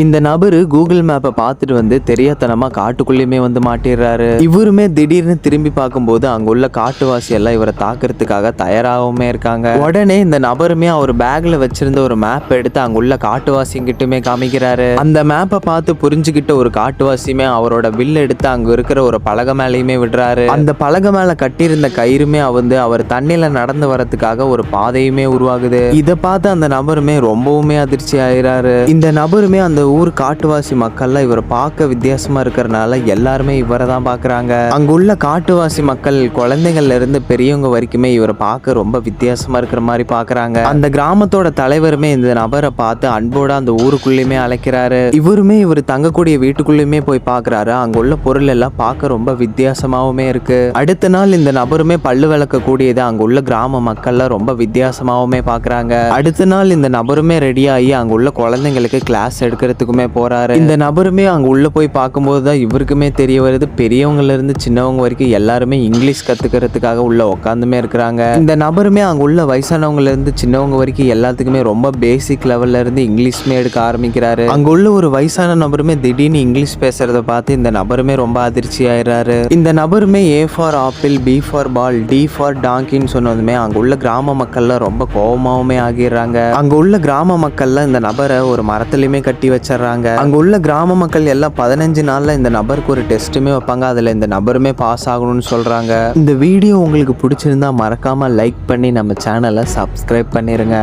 இந்த நபரு கூகுள் மேப்பை பார்த்துட்டு வந்து தெரியாதனமா காட்டுக்குள்ளேயுமே வந்து மாட்டிடுறாரு. இவருமே திடீர்னு திரும்பி பார்க்கும்போது அங்க உள்ள காட்டுவாசி எல்லாம் இவரை தாக்குறதுக்காக தயாராகவுமே இருக்காங்க. உடனே இந்த நபருமே அவர் பேக்ல வச்சிருந்த ஒரு மேப் எடுத்து அங்க உள்ள காட்டுவாசிங்கிட்டுமே காமிக்கிறாரு. அந்த மேப்பை பார்த்து புரிஞ்சுக்கிட்ட ஒரு காட்டுவாசியுமே அவரோட வில் எடுத்து அங்க இருக்கிற ஒரு பலகை மேலேயுமே விடுறாரு. அந்த பலகை மேல கட்டியிருந்த கயிறுமே வந்து அவர் தண்ணியில நடந்து வரதுக்காக ஒரு பாதையுமே உருவாகுது. இதை பார்த்து அந்த நபருமே ரொம்பவுமே அதிர்ச்சி ஆயிறாரு. இந்த நபருமே அந்த ஊர் காட்டுவாசி மக்கள்லாம் இவரை பார்க்க வித்தியாசமா இருக்கிறனால எல்லாருமே இவரை தான் பாக்குறாங்க அங்க உள்ள காட்டுவாசி மக்கள் குழந்தைகள்ல இருந்து பெரியவங்க வரைக்குமே இவரை பார்க்க ரொம்ப வித்தியாசமா இருக்கிற மாதிரி பாக்குறாங்க அந்த கிராமத்தோட தலைவருமே இந்த நபரை பார்த்து அன்போட அந்த ஊருக்குள்ளேயுமே அழைக்கிறாரு. இவருமே இவர் தங்கக்கூடிய வீட்டுக்குள்ளேயுமே போய் பாக்குறாரு அங்க உள்ள பொருள் எல்லாம் பார்க்க ரொம்ப வித்தியாசமாவுமே இருக்கு. அடுத்த நாள் இந்த நபருமே பல்லு விளக்க கூடியது அங்க உள்ள கிராம மக்கள்லாம் ரொம்ப வித்தியாசமாவுமே பாக்குறாங்க அடுத்த நாள் இந்த நபருமே ரெடி ஆகி அங்க உள்ள குழந்தைங்களுக்கு கிளாஸ் எடுக்கிறதுக்குமே போறாரு. இந்த நபருமே அங்க உள்ள போய் பார்க்கும்போது தான் இவருக்குமே தெரிய வருது. பெரியவங்கல இருந்து சின்னவங்க வரைக்கும் எல்லாருமே இங்கிலீஷ் கத்துக்கிறதுக்காக உள்ள உட்காந்துமே இருக்கிறாங்க. இந்த நபருமே அங்க உள்ள வயசானவங்கல இருந்து சின்னவங்க வரைக்கும் எல்லாத்துக்குமே ரொம்ப பேசிக் லெவல்ல இருந்து இங்கிலீஷ்மே எடுக்க ஆரம்பிக்கிறாரு. அங்க உள்ள ஒரு வயசான நபருமே திடீர்னு இங்கிலீஷ் பேசுறத பார்த்து இந்த நபருமே ரொம்ப அதிர்ச்சி ஆயிடுறாரு. இந்த நபருமே A for apple B for ball D for டாங்கின்னு சொன்னதுமே அங்க உள்ள கிராம மக்கள்லாம் ரொம்ப கோபமாவுமே ஆகிடுறாங்க. அங்க உள்ள கிராம மக்கள்லாம் இந்த நபரை ஒரு மரத்துலயுமே கட்டி வச்சு வச்சிடுறாங்க. அங்கே உள்ள கிராம மக்கள் எல்லாம் பதினஞ்சு நாளில் இந்த நபருக்கு ஒரு டெஸ்ட்டுமே வைப்பாங்க. அதில் இந்த நபருமே பாஸ் ஆகணும்னு சொல்கிறாங்க இந்த வீடியோ உங்களுக்கு பிடிச்சிருந்தா மறக்காமல் லைக் பண்ணி நம்ம சேனலை சப்ஸ்கிரைப் பண்ணிடுங்க